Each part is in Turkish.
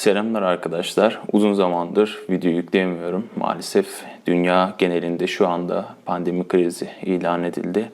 Selamlar arkadaşlar. Uzun zamandır video yükleyemiyorum. Maalesef dünya genelinde şu anda pandemi krizi ilan edildi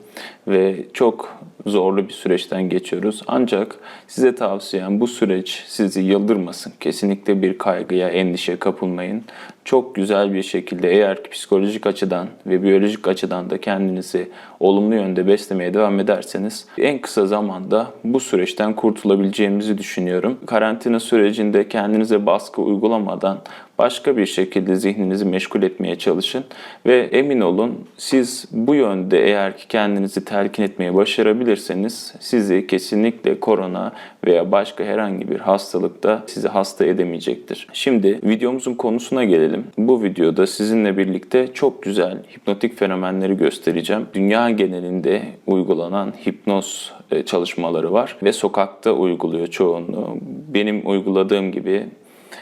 ve çok zorlu bir süreçten geçiyoruz. Ancak size tavsiyem bu süreç sizi yıldırmasın. Kesinlikle bir kaygıya, endişe kapılmayın. Çok güzel bir şekilde eğer ki psikolojik açıdan ve biyolojik açıdan da kendinizi olumlu yönde beslemeye devam ederseniz en kısa zamanda bu süreçten kurtulabileceğimizi düşünüyorum. Karantina sürecinde kendinize baskı uygulamadan başka bir şekilde zihninizi meşgul etmeye çalışın ve emin olun siz bu yönde eğer ki kendinizi telkin etmeye başarabilirseniz sizi kesinlikle korona veya başka herhangi bir hastalıkta sizi hasta edemeyecektir. Şimdi videomuzun konusuna gelelim. Bu videoda sizinle birlikte çok güzel hipnotik fenomenleri göstereceğim. Dünya genelinde uygulanan hipnoz çalışmaları var ve sokakta uyguluyor çoğunluğu. Benim uyguladığım gibi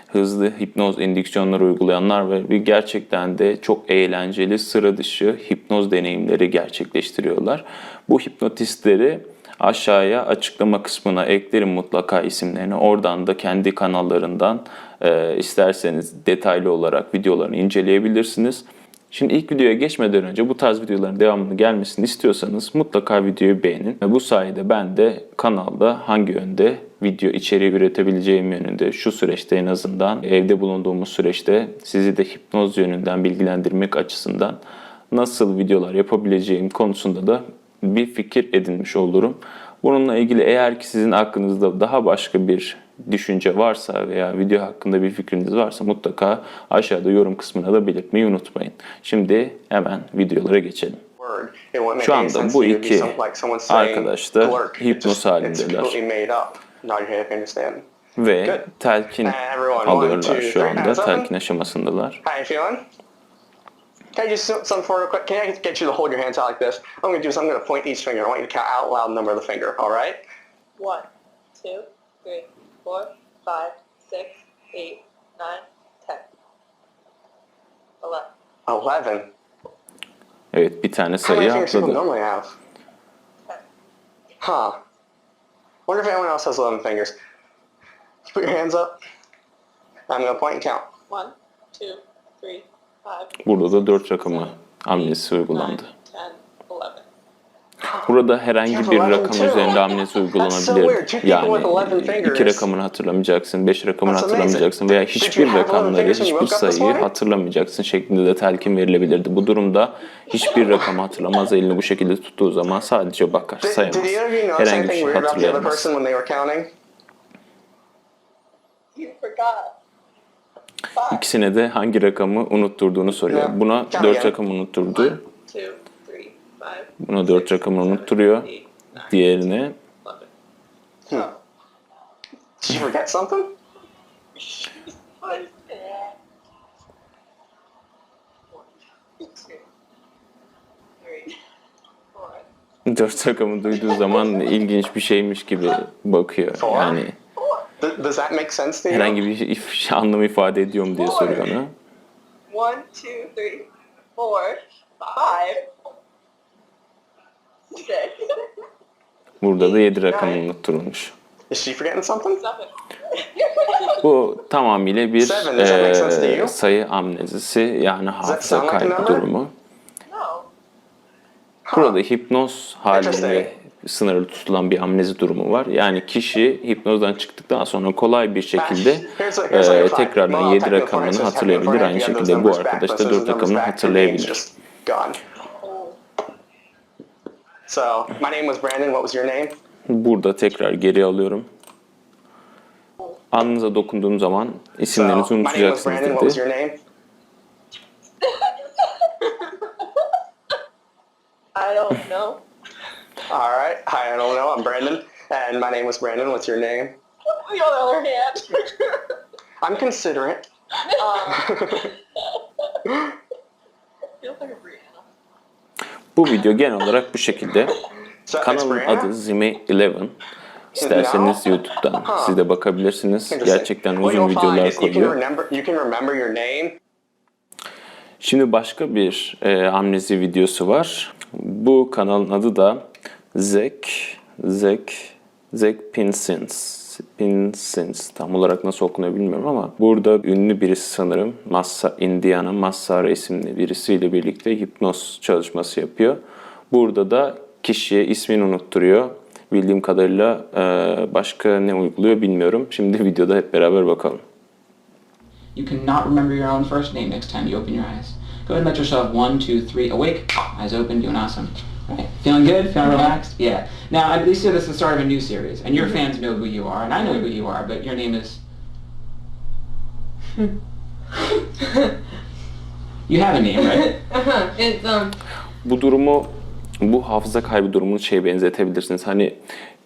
hızlı hipnoz indüksiyonları uygulayanlar ve gerçekten de çok eğlenceli, sıra dışı hipnoz deneyimleri gerçekleştiriyorlar. Bu hipnotistleri aşağıya açıklama kısmına eklerim mutlaka isimlerini. Oradan da kendi kanallarından e, isterseniz detaylı olarak videolarını inceleyebilirsiniz. Şimdi ilk videoya geçmeden önce bu tarz videoların devamını gelmesini istiyorsanız mutlaka videoyu beğenin. Ve bu sayede ben de kanalda hangi yönde video içeriği üretebileceğim yönünde şu süreçte en azından evde bulunduğumuz süreçte sizi de hipnoz yönünden bilgilendirmek açısından nasıl videolar yapabileceğim konusunda da bir fikir edinmiş olurum. Bununla ilgili eğer ki sizin aklınızda daha başka bir düşünce varsa veya video hakkında bir fikriniz varsa mutlaka aşağıda yorum kısmına da belirtmeyi unutmayın. Şimdi hemen videolara geçelim. Şu anda bu iki some- arkadaş da hipnoz halindeler. Ve telkin one, alıyorlar şu anda. Telkin aşamasındalar. Can I just do something for real quick? Can I get you to hold your hands out like this? I'm gonna do is I'm gonna point each finger. I want you to count out loud the number of the finger. All right? One, two, three, four, five, six, eight, nine, ten. Eleven. Eleven. Evet bir tane How many sayı fingers people atladı. normally have? Huh. Wonder if anyone else has eleven fingers. Put your hands up. I'm gonna point and count. One, two, three, five, Burada da 4 rakamı amnesi uygulandı. Burada herhangi bir rakam üzerinde amnesi uygulanabilir. Yani iki rakamını hatırlamayacaksın, beş rakamını hatırlamayacaksın veya hiçbir rakamları, hiçbir sayıyı hatırlamayacaksın şeklinde de telkin verilebilirdi. Bu durumda hiçbir rakamı hatırlamaz, elini bu şekilde tuttuğu zaman sadece bakar, sayamaz. Herhangi bir şey hatırlayamaz. İkisine de hangi rakamı unutturduğunu soruyor. Buna count 4 again. rakamı unutturdu. Two, three, five, Buna 4 rakamı unutturuyor. Diğerine. Did you forget something? Dört rakamı duyduğu zaman ilginç bir şeymiş gibi bakıyor. Yani does that make sense to you? herhangi bir if- anlam ifade ediyor mu diye soruyor ona. One, two, three, four, five, Burada da 7 rakamı unutturulmuş. Is she forgetting something? Bu tamamıyla bir Seven, does that make sense to eee, you? sayı amnezisi yani hafıza sound like a kaybı durumu. No. Burada hipnoz halinde sınırlı tutulan bir amnezi durumu var. Yani kişi hipnozdan çıktıktan sonra kolay bir şekilde Here's here's five. tekrardan Well, 7 technical rakamını hatırlayabilir. Aynı şekilde bu numbers arkadaş back, da those 4 numbers rakamını back, your name's hatırlayabilir. just Gone. So, my name was Brandon. What was your name? Burada tekrar geri alıyorum. Alnınıza dokunduğum zaman So, isimlerinizi my name was unutacaksınız Brandon. What was dedi. your name? I don't know. All right. Hi, I don't know. I'm Brandon. And my name was Brandon. What's your name? On the other hand. I'm considerate. um, feels like a Brianna. Bu video genel olarak bu şekilde. Kanalın adı Zime 11. İsterseniz YouTube'dan siz de bakabilirsiniz. Gerçekten uzun videolar koyuyor. Şimdi başka bir e, amnezi videosu var. Bu kanalın adı da Zek, Zek, Zek Pinsins. Spinsens tam olarak nasıl okunuyor bilmiyorum ama burada ünlü birisi sanırım Massa, Indiana Massara isimli birisiyle birlikte hipnoz çalışması yapıyor. Burada da kişiye ismini unutturuyor. Bildiğim kadarıyla e, başka ne uyguluyor bilmiyorum. Şimdi videoda hep beraber bakalım. You cannot remember your own first name next time you open your eyes. Go ahead and let yourself one, two, three, awake, eyes open, doing awesome. Right. Feeling good? Feeling relaxed? Yeah. Now, at least this is the start of a new series, and your fans know who you are, and I know who you are, but your name is... you have a name, right? Uh-huh. It's um. Bu durumu, bu hafıza kaybı durumunu şeye benzetebilirsiniz. Hani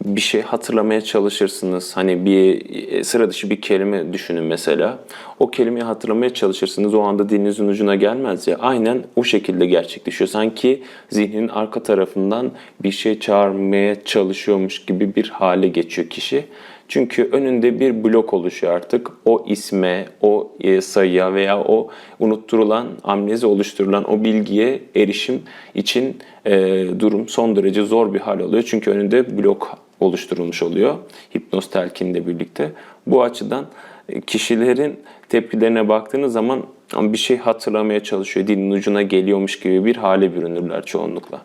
bir şey hatırlamaya çalışırsınız. Hani bir e, sıra dışı bir kelime düşünün mesela. O kelimeyi hatırlamaya çalışırsınız. O anda dilinizin ucuna gelmez ya. Aynen o şekilde gerçekleşiyor. Sanki zihnin arka tarafından bir şey çağırmaya çalışıyormuş gibi bir hale geçiyor kişi. Çünkü önünde bir blok oluşuyor artık. O isme, o e, sayıya veya o unutturulan, amnezi oluşturulan o bilgiye erişim için e, durum son derece zor bir hal alıyor. Çünkü önünde blok oluşturulmuş oluyor hipnoz telkiniyle birlikte. Bu açıdan e, kişilerin tepkilerine baktığınız zaman bir şey hatırlamaya çalışıyor, dilin ucuna geliyormuş gibi bir hale bürünürler çoğunlukla.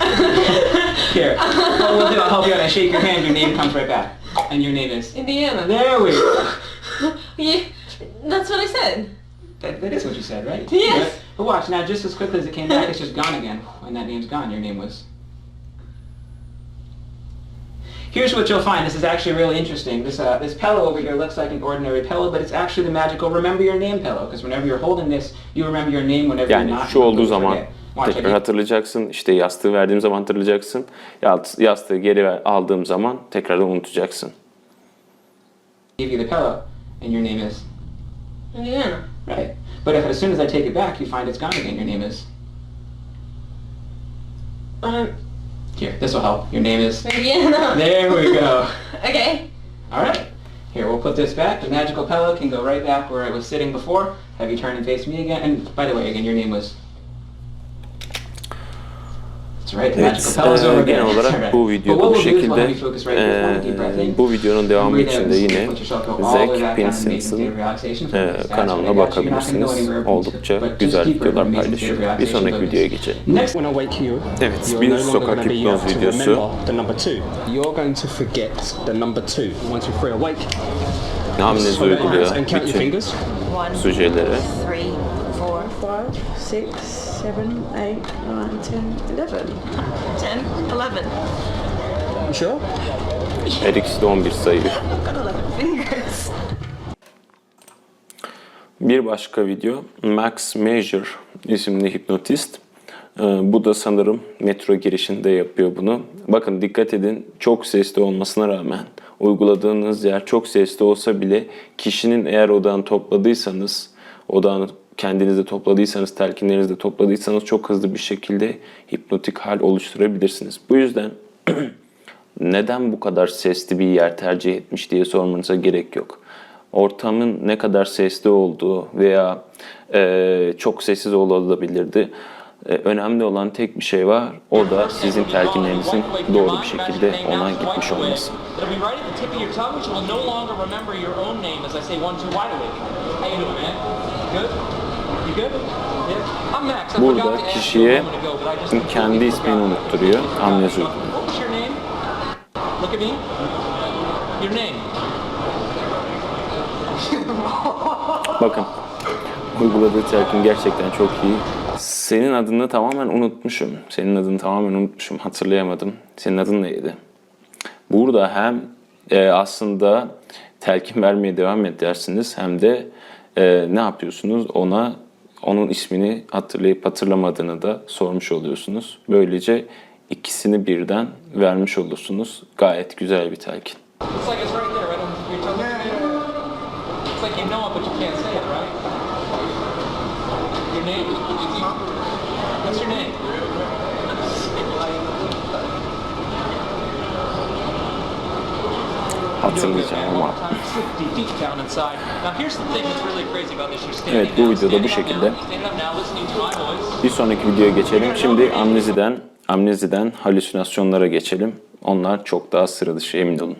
Here. What we'll do, I'll help you out. I shake your hand, your name comes right back. And your name is... Indiana. There we go. Yeah, that's what I said. That, that is what you said, right? Yes. But, but watch, now just as quickly as it came back, it's just gone again. When that name's gone, your name was... Here's what you'll find. This is actually really interesting. This, uh, this pillow over here looks like an ordinary pillow, but it's actually the magical remember your name pillow. Because whenever you're holding this, you remember your name whenever Yani you're not. şu you olduğu don't zaman forget. Watch, I tekrar give- hatırlayacaksın. İşte yastığı verdiğim zaman hatırlayacaksın. Yastığı geri aldığım zaman tekrardan unutacaksın. give you the pillow, and your name is... Indiana. Right. But if as soon as I take it back, you find it's gone again, your name is... Um, Here, this will help. Your name is... Indiana. There we go. Okay. All right. Here, we'll put this back. The magical pillow can go right back where it was sitting before. Have you turn and face me again. And by the way, again, your name was... Evet, genel olarak bu videoda bu şekilde in. bu videonun devamı için de yine Zack the next kanalına bakabilirsiniz. Oldukça güzel videolar paylaşıyor. Bir sonraki videoya geçelim. Evet, bir sokak hipnoz videosu. remember the number two. You're going to forget the number two. One, two, three, awake. Amnezi Hold out your hands uyguluyor bütün sujelere. three, four, five, six, seven, eight, nine, ten, eleven. ten, eleven. You sure? Her ikisi de 11 sayıyor. Got eleven fingers. Bir başka video Max Major isimli hipnotist. Ee, Bu da sanırım metro girişinde yapıyor bunu. Bakın dikkat edin çok sesli olmasına rağmen uyguladığınız yer çok sesli olsa bile kişinin eğer odağını topladıysanız, odağını kendinizde topladıysanız, telkinlerinizde topladıysanız çok hızlı bir şekilde hipnotik hal oluşturabilirsiniz. Bu yüzden neden bu kadar sesli bir yer tercih etmiş diye sormanıza gerek yok. Ortamın ne kadar sesli olduğu veya e, çok sessiz olabilirdi. E, önemli olan tek bir şey var. O da sizin telkinlerinizin doğru bir şekilde ona gitmiş olması. Good? Burada kişiye kendi ismini unutturuyor. Amnezi name. Bakın uyguladığı telkin gerçekten çok iyi. Senin adını tamamen unutmuşum. Senin adını tamamen unutmuşum. Hatırlayamadım. Senin adın neydi? Burada hem e, aslında telkin vermeye devam edersiniz hem de e, ne yapıyorsunuz? Ona onun ismini hatırlayıp hatırlamadığını da sormuş oluyorsunuz. Böylece ikisini birden vermiş olursunuz. Gayet güzel bir telkin. Hatırlayacağım ama Evet bu videoda bu şekilde. Bir sonraki videoya geçelim. Şimdi amneziden, amneziden halüsinasyonlara geçelim. Onlar çok daha sıra dışı emin olun.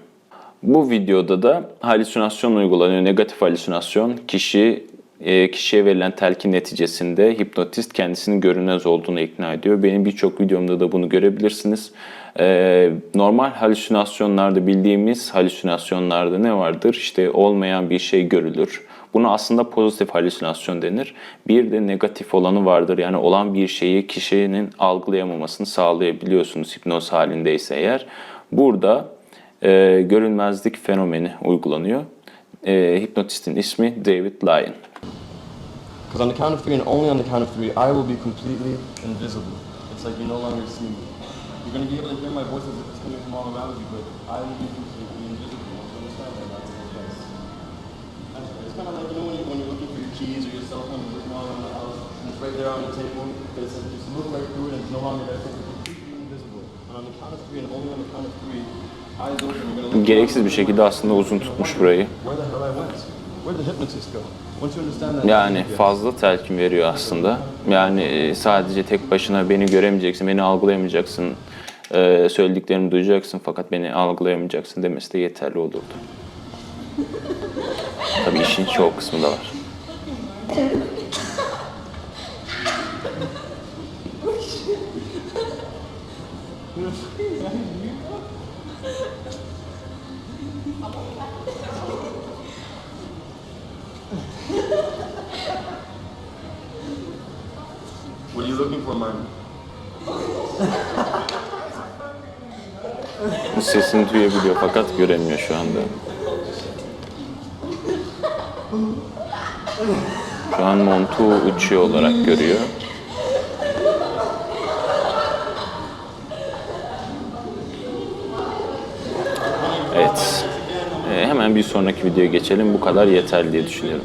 Bu videoda da halüsinasyon uygulanıyor. Negatif halüsinasyon kişi e, kişiye verilen telkin neticesinde hipnotist kendisinin görünmez olduğunu ikna ediyor. Benim birçok videomda da bunu görebilirsiniz. E, normal halüsinasyonlarda bildiğimiz halüsinasyonlarda ne vardır? İşte olmayan bir şey görülür. Buna aslında pozitif halüsinasyon denir. Bir de negatif olanı vardır. Yani olan bir şeyi kişinin algılayamamasını sağlayabiliyorsunuz hipnoz halindeyse eğer. Burada e, görünmezlik fenomeni uygulanıyor. E, hipnotistin ismi David Lyon. Because on the count of three and only on the count of three, I will be completely invisible. It's like you no longer see me. You're gonna able to hear my voice it's coming from all around you, but I be completely invisible. Don't you understand that? That's yes. It's kind of like you know when, you, when you're looking for your keys or your cell phone, you're looking all around the house, and it's right there on the table, but it's like, just look right through it and it's no longer there. So you're completely invisible. And on the count of three and only on the count of three, eyes open. You're gonna look Gereksiz bir şekilde aslında uzun tutmuş burayı. Where the hell I went? Where'd the hypnotist go? Yani fazla telkin veriyor aslında. Yani e, sadece tek başına beni göremeyeceksin, beni algılayamayacaksın, e, söylediklerimi duyacaksın fakat beni algılayamayacaksın demesi de yeterli olurdu. Tabii işin çoğu kısmı da var. What are you looking for, Martin? Sesini duyabiliyor fakat göremiyor şu anda. Şu an montu uçuyor olarak görüyor. Evet. Ee, hemen bir sonraki videoya geçelim. Bu kadar yeterli diye düşünüyorum.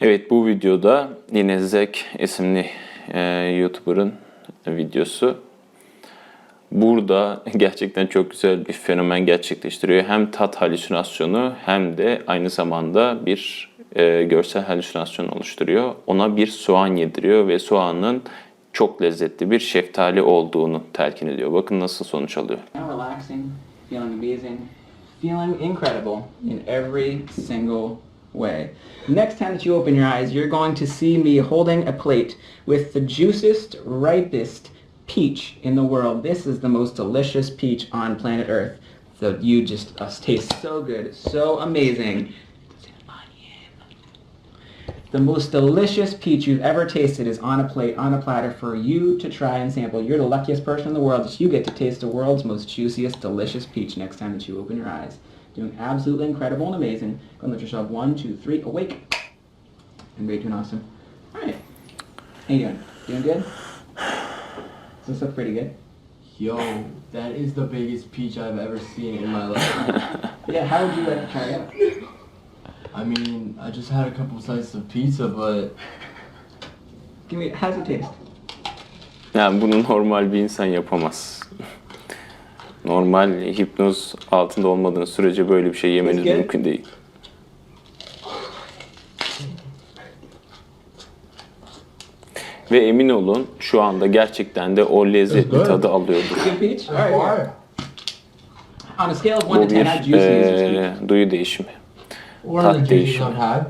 Evet bu videoda yine Zek isimli e, YouTuber'ın videosu. Burada gerçekten çok güzel bir fenomen gerçekleştiriyor. Hem tat halüsinasyonu hem de aynı zamanda bir e, görsel halüsinasyon oluşturuyor. Ona bir soğan yediriyor ve soğanın çok lezzetli bir şeftali olduğunu telkin ediyor. Bakın nasıl sonuç alıyor. Feeling incredible in every single way. Next time that you open your eyes, you're going to see me holding a plate with the juiciest, ripest peach in the world. This is the most delicious peach on planet Earth. So you just uh, taste so good, so amazing. The most delicious peach you've ever tasted is on a plate, on a platter for you to try and sample. You're the luckiest person in the world. Just you get to taste the world's most juiciest, delicious peach next time that you open your eyes. Doing absolutely incredible and amazing. Go and let yourself one, two, three, awake. And great, doing awesome. All right. How you doing? Doing good? Does this look pretty good? Yo, that is the biggest peach I've ever seen in my life. Yeah, how would you like to try it out? I mean, I just had a couple slices of pizza, but Give me, how's it taste? Yani bunu normal bir insan yapamaz. Normal hipnoz altında olmadığınız sürece böyle bir şey yemeniz mümkün değil. Ve emin olun şu anda gerçekten de o lezzetli tadı alıyordur. Good peach? All right. here. On a scale of 1 Bu to 10, bir how juicy is this peach? eee, duyu değişimi. one of the peaches I've had.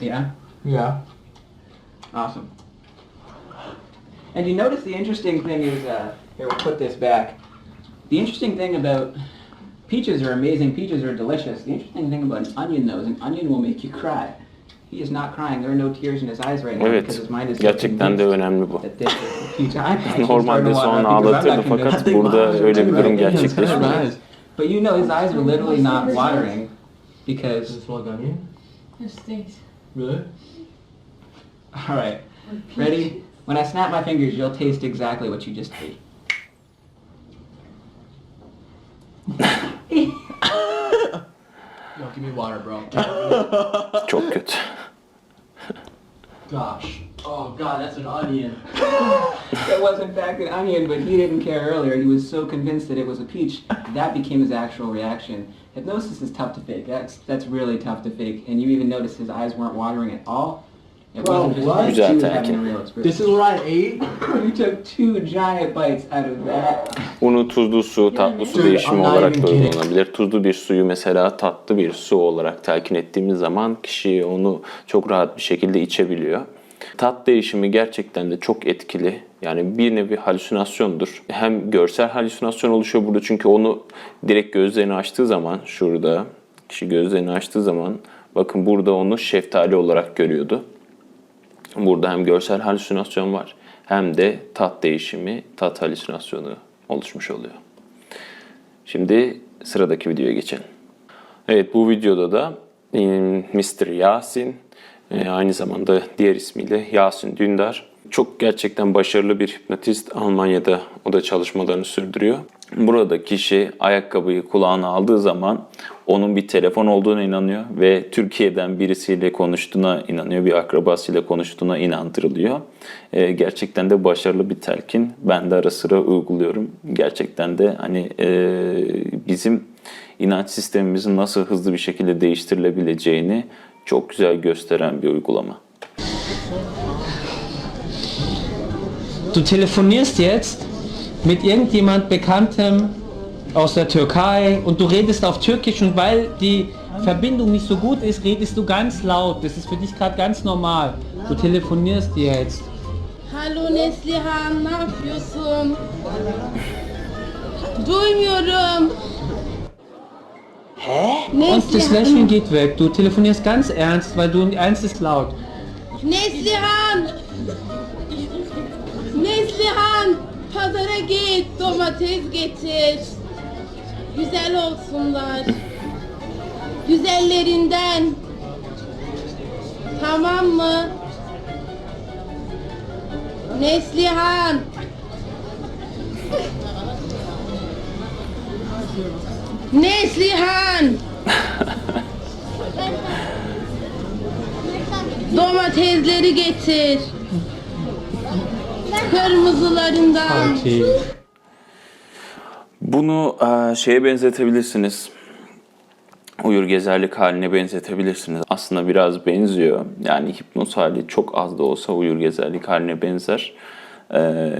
Yeah? Yeah. Awesome. And you notice the interesting thing is, uh, here we'll put this back. The interesting thing about peaches are amazing. Peaches are delicious. The interesting thing about an onion, though, is an onion will make you cry. He is not crying. There are no tears in his eyes right now because Evet, his mind is so gerçekten de convinced önemli bu. that this is the peach. I'm actually starting Normalde to soğan water up because I'm ağlatırdı not fakat burada öyle bir durum gerçekleşmiyor. But you know, his eyes are literally not watering because. smell like onion? It stinks. Really? All right, ready? When I snap my fingers, you'll taste exactly what you just ate. Yo, give me water, bro. Çok kötü. Gosh. Oh god, that's an onion. It was in fact an onion, but he didn't care earlier. He was so convinced that it was a peach. That became his actual reaction. Hypnosis is tough to fake. That's that's really tough to fake. And you even noticed his eyes weren't watering at all. Just that. Güzel telkin. This is what I ate. You took two giant bites out of that. Bunu tuzlu su, tatlı su değişimi olarak da uygulanabilir. Tuzlu bir suyu mesela tatlı bir su olarak telkin ettiğimiz zaman kişi onu çok rahat bir şekilde içebiliyor. Tat değişimi gerçekten de çok etkili. Yani bir nevi halüsinasyondur. Hem görsel halüsinasyon oluşuyor burada çünkü onu direkt gözlerini açtığı zaman şurada kişi gözlerini açtığı zaman bakın burada onu şeftali olarak görüyordu. Burada hem görsel halüsinasyon var hem de tat değişimi, tat halüsinasyonu oluşmuş oluyor. Şimdi sıradaki videoya geçelim. Evet bu videoda da e, Mr. Yasin, e, aynı zamanda diğer ismiyle Yasin Dündar. Çok gerçekten başarılı bir hipnotist. Almanya'da o da çalışmalarını sürdürüyor. Burada kişi ayakkabıyı kulağına aldığı zaman onun bir telefon olduğuna inanıyor ve Türkiye'den birisiyle konuştuğuna inanıyor, bir akrabasıyla konuştuğuna inandırılıyor. E, gerçekten de başarılı bir telkin. Ben de ara sıra uyguluyorum. Gerçekten de hani e, bizim inanç sistemimizin nasıl hızlı bir şekilde değiştirilebileceğini çok güzel gösteren bir uygulama. Du telefonierst jetzt mit irgendjemand Bekanntem aus der Türkei und du redest auf Türkisch und weil die Verbindung nicht so gut ist, redest du ganz laut. Das ist für dich gerade ganz normal. Du telefonierst jetzt. Hallo Neslihan, ne yapıyorsun? Duymuyorum. Hä? Und das Lächeln geht weg. Du telefonierst ganz ernst, weil du eins ist laut. Neslihan! Neslihan! Pazara git, domates getir. Güzel olsunlar. Güzellerinden. Tamam mı? Neslihan! Neslihan! Domatesleri getir. Kırmızılarından. Bunu e, şeye benzetebilirsiniz. Uyur gezerlik haline benzetebilirsiniz. Aslında biraz benziyor. Yani hipnoz hali çok az da olsa uyur gezerlik haline benzer. E,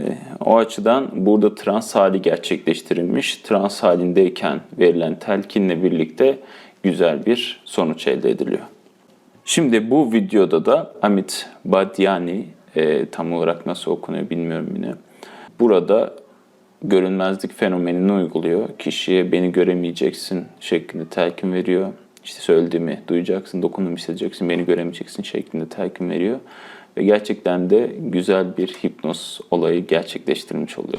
o açıdan burada trans hali gerçekleştirilmiş. Trans halindeyken verilen telkinle birlikte güzel bir sonuç elde ediliyor. Şimdi bu videoda da Amit Badyani, e, tam olarak nasıl okunuyor bilmiyorum yine. Burada görünmezlik fenomenini uyguluyor. Kişiye beni göremeyeceksin şeklinde telkin veriyor. İşte söylediğimi duyacaksın, dokunduğumu hissedeceksin, beni göremeyeceksin şeklinde telkin veriyor. Ve gerçekten de güzel bir hipnoz olayı gerçekleştirmiş oluyor.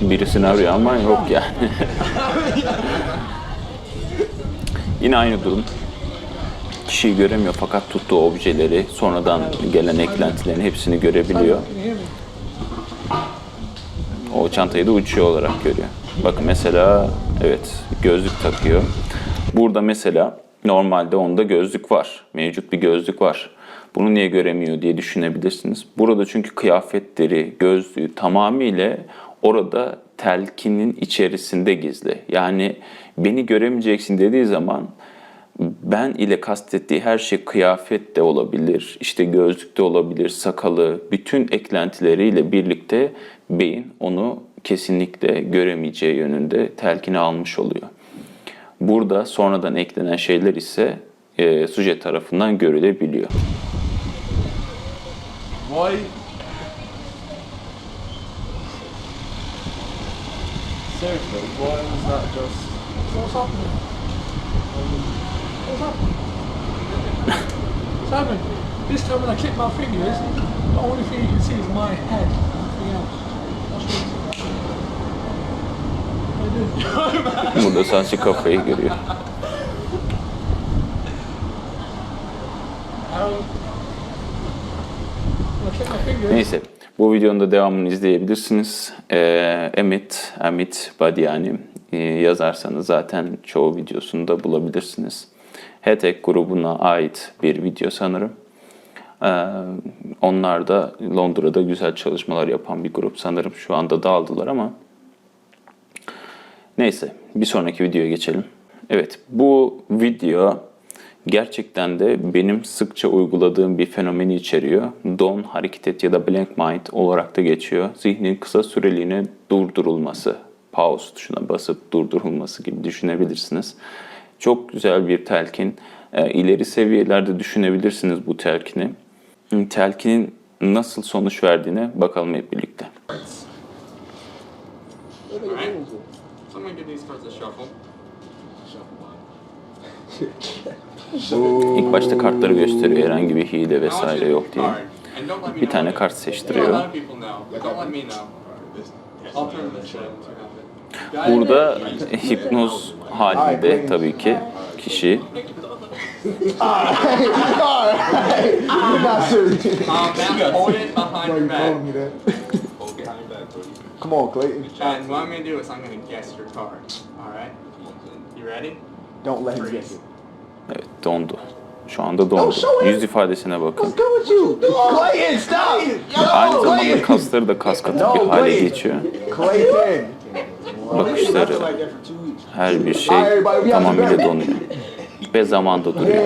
Birisini arıyor ama yok yani. Yine aynı durum. Kişiyi göremiyor fakat tuttuğu objeleri, sonradan gelen eklentilerin hepsini görebiliyor. O çantayı da uçuyor olarak görüyor. Bakın mesela evet gözlük takıyor. Burada mesela normalde onda gözlük var. Mevcut bir gözlük var. Bunu niye göremiyor diye düşünebilirsiniz. Burada çünkü kıyafetleri, gözlüğü tamamıyla orada telkinin içerisinde gizli. Yani beni göremeyeceksin dediği zaman ben ile kastettiği her şey kıyafet de olabilir, işte gözlük de olabilir, sakalı, bütün eklentileriyle birlikte beyin onu kesinlikle göremeyeceği yönünde telkini almış oluyor. Burada sonradan eklenen şeyler ise e, suje tarafından görülebiliyor. Why? Seriously, why was that just... What's happening? What's happening? What's happening? This time when I click my fingers, the only thing you can see is my head. Nothing else. That's what I do. Burada sadece kafayı Bu videonun da devamını izleyebilirsiniz. Ee, Emit, Amit Badiani e, yazarsanız zaten çoğu videosunu da bulabilirsiniz. Hetek grubuna ait bir video sanırım. Ee, onlar da Londra'da güzel çalışmalar yapan bir grup sanırım. Şu anda dağıldılar ama Neyse bir sonraki videoya geçelim. Evet bu video gerçekten de benim sıkça uyguladığım bir fenomeni içeriyor. Don, hareket et ya da blank mind olarak da geçiyor. Zihnin kısa süreliğine durdurulması, pause tuşuna basıp durdurulması gibi düşünebilirsiniz. Çok güzel bir telkin. E, ileri seviyelerde düşünebilirsiniz bu telkini. Telkinin nasıl sonuç verdiğine bakalım hep birlikte. Alright. So I'm gonna give these cards a shuffle. İlk başta kartları gösteriyor. Herhangi bir hile vesaire yok diye. Bir tane kart seçtiriyor. Burada hipnoz halinde tabii ki kişi. Come on, Clayton. And what I'm gonna do is I'm gonna guess your card. Alright? You ready? Don't let him get it. Evet, dondu. Şu anda dondu. Yüz ifadesine bakın. Aynı zamanda kasları da kas katı bir hale geçiyor. Bakışları, her bir şey tamamıyla donuyor. Ve zaman da duruyor.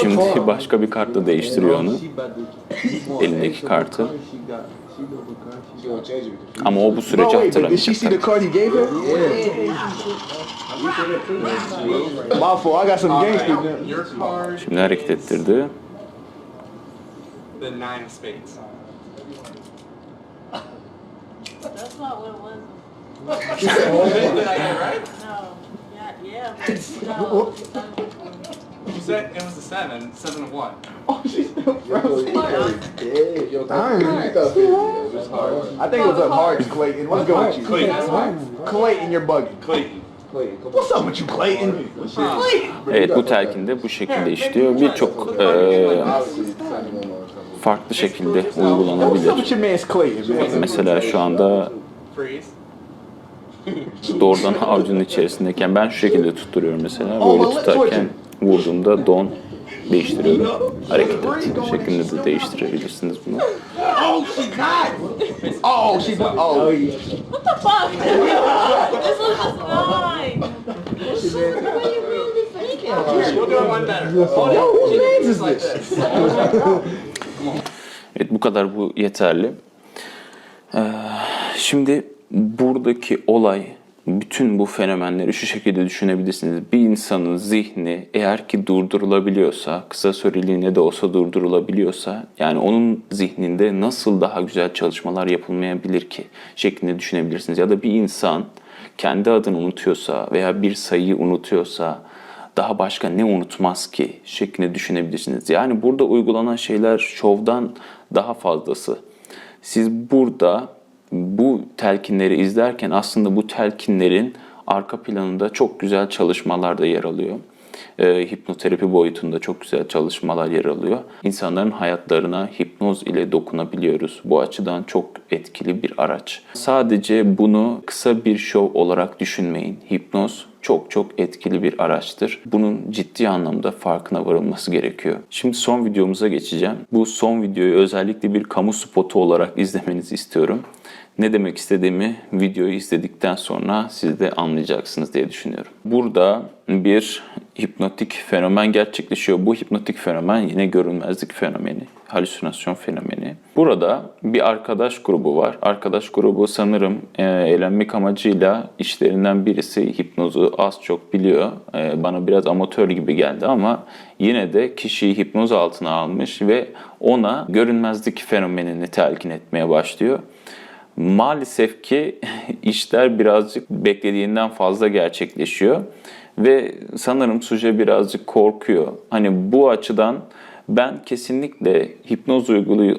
Şimdi başka bir kartla değiştiriyor onu. Elindeki kartı. Ama o bu süreci hatırlamayacak. see the card he gave her? My fault. I got some gangster. Alright, your card Şimdi hareket ettirdi. the nine of spades. That's not what it was. Did I get it right? No. Yeah, yeah, but no. İt was the seven. Seven of what? I think it was up hearts, Clayton. What's good with you? Clayton. Clayton, you're bugging. Clayton. What's up with you, Clayton? Evet bu telkinde bu şekilde işliyor. Birçok eee, farklı şekilde uygulanabilir. Mesela şu anda doğrudan avucunun içerisindeyken ben şu şekilde tutturuyorum mesela. Böyle tutarken vurduğumda don değiştiriyorum. Hareket et şeklinde de değiştirebilirsiniz bunu. Oh, she not. Oh, she not. Oh, What the fuck? this was just nine. We'll do one better. yo, whose man's is this? this. Evet bu kadar bu yeterli. Ee, şimdi buradaki olay bütün bu fenomenleri şu şekilde düşünebilirsiniz. Bir insanın zihni eğer ki durdurulabiliyorsa, kısa süreliğine de olsa durdurulabiliyorsa, yani onun zihninde nasıl daha güzel çalışmalar yapılmayabilir ki şeklinde düşünebilirsiniz. Ya da bir insan kendi adını unutuyorsa veya bir sayıyı unutuyorsa daha başka ne unutmaz ki şeklinde düşünebilirsiniz. Yani burada uygulanan şeyler şovdan daha fazlası. Siz burada bu telkinleri izlerken aslında bu telkinlerin arka planında çok güzel çalışmalar da yer alıyor. Ee, hipnoterapi boyutunda çok güzel çalışmalar yer alıyor. İnsanların hayatlarına hipnoz ile dokunabiliyoruz. Bu açıdan çok etkili bir araç. Sadece bunu kısa bir şov olarak düşünmeyin. Hipnoz çok çok etkili bir araçtır. Bunun ciddi anlamda farkına varılması gerekiyor. Şimdi son videomuza geçeceğim. Bu son videoyu özellikle bir kamu spotu olarak izlemenizi istiyorum. Ne demek istediğimi videoyu izledikten sonra siz de anlayacaksınız diye düşünüyorum. Burada bir hipnotik fenomen gerçekleşiyor. Bu hipnotik fenomen yine görünmezlik fenomeni, halüsinasyon fenomeni. Burada bir arkadaş grubu var. Arkadaş grubu sanırım e, eğlenmek amacıyla işlerinden birisi hipnozu az çok biliyor. E, bana biraz amatör gibi geldi ama yine de kişiyi hipnoz altına almış ve ona görünmezlik fenomenini telkin etmeye başlıyor. Maalesef ki işler birazcık beklediğinden fazla gerçekleşiyor ve sanırım Suje birazcık korkuyor. Hani bu açıdan ben kesinlikle hipnoz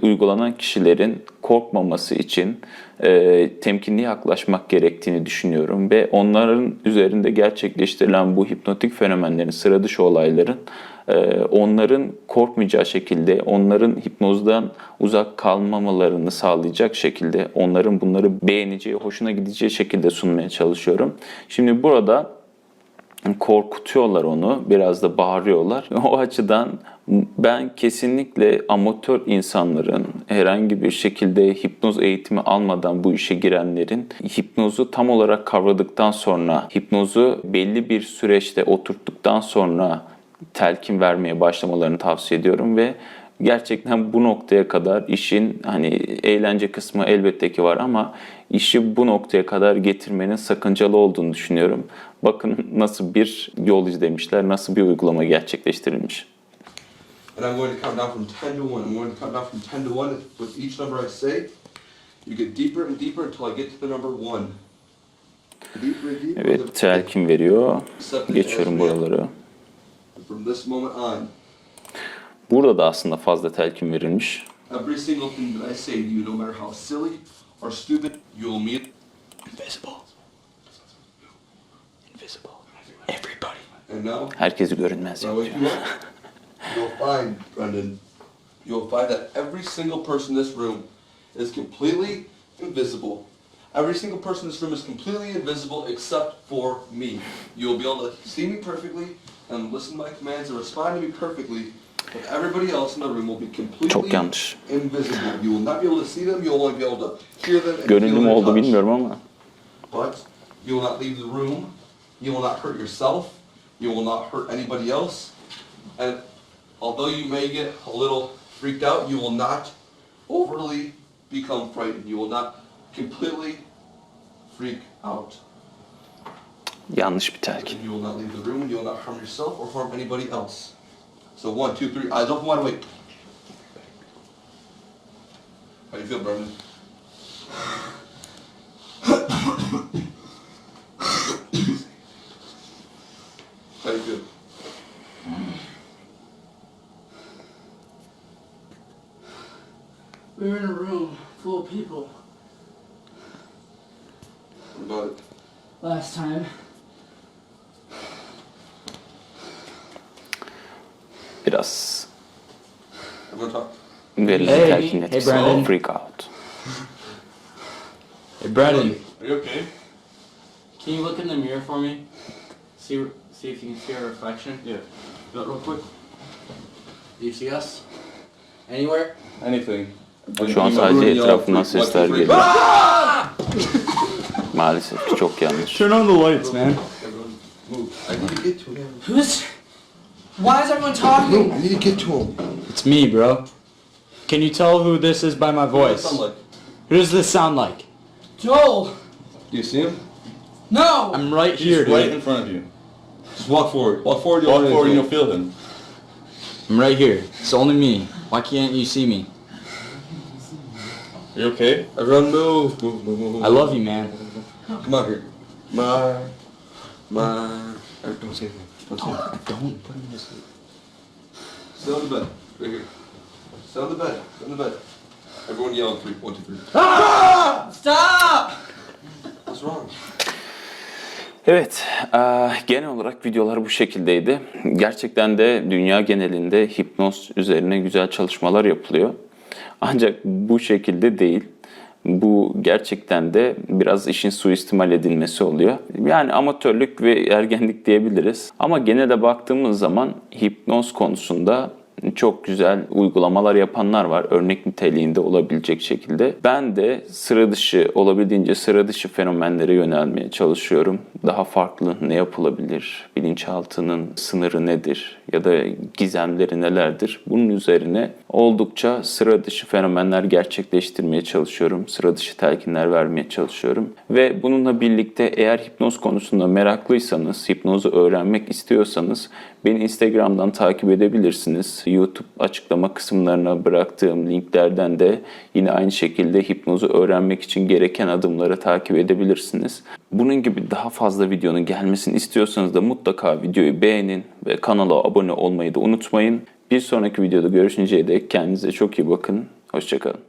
uygulanan kişilerin korkmaması için e, temkinli yaklaşmak gerektiğini düşünüyorum ve onların üzerinde gerçekleştirilen bu hipnotik fenomenlerin, sıra dışı olayların e, onların korkmayacağı şekilde, onların hipnozdan uzak kalmamalarını sağlayacak şekilde, onların bunları beğeneceği, hoşuna gideceği şekilde sunmaya çalışıyorum. Şimdi burada korkutuyorlar onu, biraz da bağırıyorlar. O açıdan ben kesinlikle amatör insanların herhangi bir şekilde hipnoz eğitimi almadan bu işe girenlerin hipnozu tam olarak kavradıktan sonra, hipnozu belli bir süreçte oturttuktan sonra telkin vermeye başlamalarını tavsiye ediyorum ve gerçekten bu noktaya kadar işin hani eğlence kısmı elbette ki var ama işi bu noktaya kadar getirmenin sakıncalı olduğunu düşünüyorum. Bakın nasıl bir yol izlemişler, nasıl bir uygulama gerçekleştirilmiş. And I'm going to count down from 10 to 1. I'm going to count down from 10 to 1. With each number I say, you get deeper and deeper until I get to the number 1. Deeper and deeper. Evet, telkin veriyor. Geçiyorum buraları. Burada da aslında fazla telkin verilmiş. every single thing that I say to you, no matter how silly or stupid, you'll meet. Invisible. Everybody. And now, Herkesi görünmez yapıyor. you'll find, Brendan, you'll find that every single person in this room is completely invisible. Every single person in this room is completely invisible except for me. You'll be able to see me perfectly and listen to my commands and respond to me perfectly. But everybody else in the room will be completely Çok yanlış. invisible. You will not be able to see them. You'll only be able to hear them and Görünür feel mü their oldu touch. bilmiyorum ama. But you will not leave the room. You will not hurt yourself. You will not hurt anybody else. And although you may get a little freaked out, you will not overly become frightened. You will not completely freak out. Yanlış bir telkin. And you will not leave the room. You will not harm yourself or harm anybody else. So one, two, three, eyes open wide awake. How do you feel, Brendan? How do you feel? We were in a room full of people What about it? last time. Biraz I'm gonna talk. verilen Hey, telkin hey etkisi. Brandon. freak out. Hey, Brendan, Are you okay? Can you look in the mirror for me? See, see if you can see our reflection. Yeah. Do that real quick. Do you see us? Anywhere? Anything. Şu an sadece etrafından sesler geliyor. Maalesef ki çok yanlış. Turn on the lights, man. Move. I need to get to him. Who's? Why is everyone No, talking? I need to get to him. It's me, bro. Can you tell who this is by my voice? it sound like? Who does this sound like? Joel! Do you see him? No! I'm right He's here, right dude. in front of you. Just walk forward. Walk forward. You'll Walk walk forward forward and and you'll feel him. I'm right here. It's only me. Why can't you see me? You okay? Everyone move. Move, move, move. I love you, man. Come out here. My, my. Er, Don't say anything. Don't say anything. Don't put him to sleep. Sit on the bed. Right here. Sit on the bed. Sit on the bed. Everyone yell on three. One, two, three. Stop! What's wrong? Evet, eee, genel olarak videolar bu şekildeydi. Gerçekten de dünya genelinde hipnoz üzerine güzel çalışmalar yapılıyor. Ancak bu şekilde değil. Bu gerçekten de biraz işin suistimal edilmesi oluyor. Yani amatörlük ve ergenlik diyebiliriz. Ama genelde baktığımız zaman hipnoz konusunda çok güzel uygulamalar yapanlar var. Örnek niteliğinde olabilecek şekilde. Ben de sıra dışı, olabildiğince sıra dışı fenomenlere yönelmeye çalışıyorum. Daha farklı ne yapılabilir? Bilinçaltının sınırı nedir? Ya da gizemleri nelerdir? Bunun üzerine oldukça sıra dışı fenomenler gerçekleştirmeye çalışıyorum. Sıra dışı telkinler vermeye çalışıyorum. Ve bununla birlikte eğer hipnoz konusunda meraklıysanız, hipnozu öğrenmek istiyorsanız beni Instagram'dan takip edebilirsiniz. YouTube açıklama kısımlarına bıraktığım linklerden de yine aynı şekilde hipnozu öğrenmek için gereken adımları takip edebilirsiniz. Bunun gibi daha fazla videonun gelmesini istiyorsanız da mutlaka videoyu beğenin ve kanala abone olmayı da unutmayın. Bir sonraki videoda görüşünceye dek kendinize çok iyi bakın. Hoşçakalın.